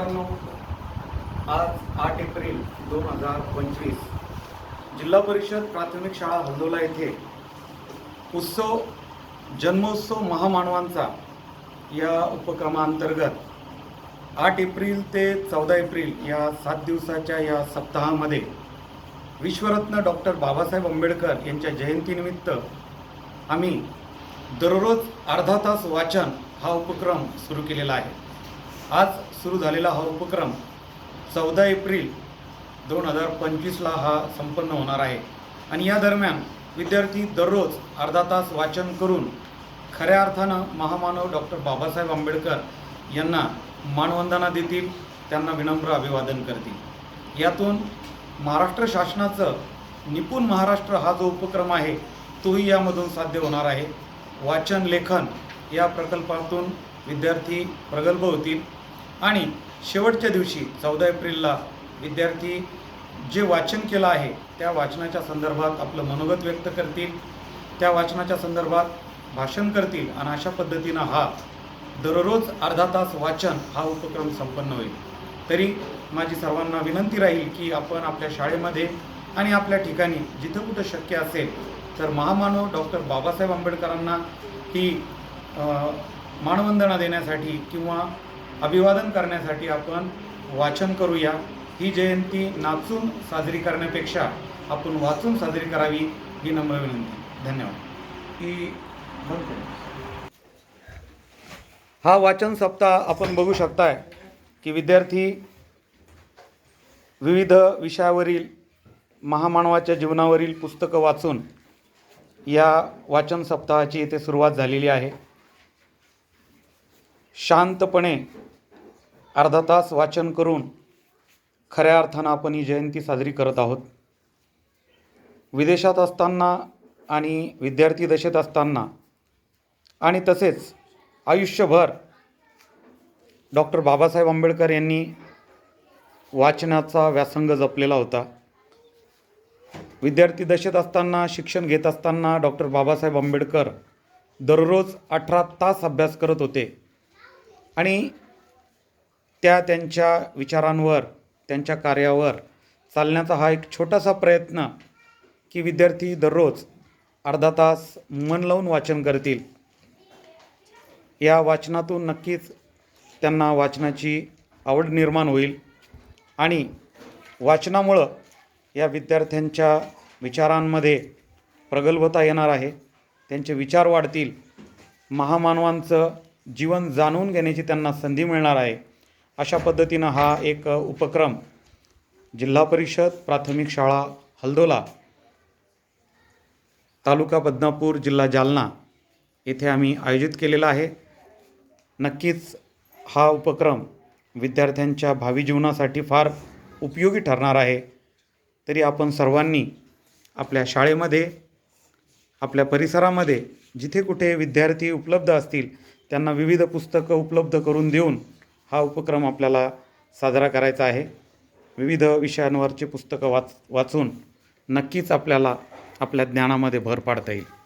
मित्रांनो आज आठ एप्रिल दोन हजार पंचवीस जिल्हा परिषद प्राथमिक शाळा हल्दोला येथे उत्सव जन्मोत्सव महामानवांचा या उपक्रमांतर्गत आठ एप्रिल ते चौदा एप्रिल या सात दिवसाच्या या सप्ताहामध्ये विश्वरत्न डॉक्टर बाबासाहेब आंबेडकर यांच्या जयंतीनिमित्त आम्ही दररोज अर्धा तास वाचन हा उपक्रम सुरू केलेला आहे. आज सुरू झालेला हा उपक्रम चौदा एप्रिल दोन हजार पंचवीसला हा संपन्न होणार आहे. आणि या दरम्यान विद्यार्थी दररोज अर्धा तास वाचन करून खऱ्या अर्थानं महामानव डॉक्टर बाबासाहेब आंबेडकर यांना मानवंदना देतील त्यांना विनम्र अभिवादन करतील. यातून महाराष्ट्र शासनाचं निपुण महाराष्ट्र हा जो उपक्रम आहे तोही यामधून साध्य होणार आहे. वाचन लेखन या प्रकल्पातून विद्यार्थी प्रगल्भ होतील. आणि शेवटच्या दिवशी चौदा एप्रिलला विद्यार्थी जे वाचन केलं आहे त्या वाचनाच्या संदर्भात आपलं मनोगत व्यक्त करतील. त्या वाचनाच्या संदर्भात भाषण करतील आणि अशा पद्धतीनं हा दररोज अर्धा तास वाचन हा उपक्रम संपन्न होईल. तरी माझी सर्वांना विनंती राहील की आपण आपल्या शाळेमध्ये आणि आपल्या ठिकाणी जिथं कुठं शक्य असेल तर महामानव डॉक्टर बाबासाहेब आंबेडकरांना ही मानवंदना देण्यासाठी किंवा अभिवादन करण्यासाठी आपण वाचन करूया. ही जयंती नाचून साजरी करण्यापेक्षा आपण वाचून साजरी करावी ही नम्र विनंती. धन्यवाद. ही. हा वाचन सप्ताह आपण बघू शकताय की विद्यार्थी विविध विषयावरील महामानवाच्या जीवनावरील पुस्तकं वाचून या वाचन सप्ताहाची इथे सुरुवात झालेली आहे. शांतपणे अर्धा तास वाचन करून खऱ्या अर्थानं आपण ही जयंती साजरी करत आहोत. विदेशात असताना आणि विद्यार्थी दशेत असताना आणि तसेच आयुष्यभर डॉक्टर बाबासाहेब आंबेडकर यांनी वाचनाचा व्यासंग जपलेला होता. विद्यार्थी दशेत असताना शिक्षण घेत असताना डॉक्टर बाबासाहेब आंबेडकर दररोज अठरा तास अभ्यास करत होते. आणि त्या त्यांच्या विचारांवर त्यांच्या कार्यावर चालण्याचा हा एक छोटासा प्रयत्न की विद्यार्थी दररोज अर्धा तास मन लावून वाचन करतील. या वाचनातून नक्कीच त्यांना वाचनाची आवड निर्माण होईल आणि वाचनामुळं या विद्यार्थ्यांच्या विचारांमध्ये प्रगल्भता येणार आहे. त्यांचे विचार वाढतील. महामानवांचं जीवन जाणून घेण्याची त्यांना संधी मिळणार आहे. अशा पद्धतीनं हा एक उपक्रम जिल्हा परिषद प्राथमिक शाळा हल्दोला तालुका बदनापूर जिल्हा जालना येथे आम्ही आयोजित केलेला आहे. नक्कीच हा उपक्रम विद्यार्थ्यांच्या भावी जीवनासाठी फार उपयोगी ठरणार आहे. तरी आपण सर्वांनी आपल्या शाळेमध्ये आपल्या परिसरामध्ये जिथे कुठे विद्यार्थी उपलब्ध असतील त्यांना विविध पुस्तकं उपलब्ध करून देऊन हा उपक्रम आपल्याला साजरा करायचा आहे. विविध विषयांवरची पुस्तकं वाच वाचून नक्कीच आपल्याला आपल्या ज्ञानामध्ये भर पाडता येईल.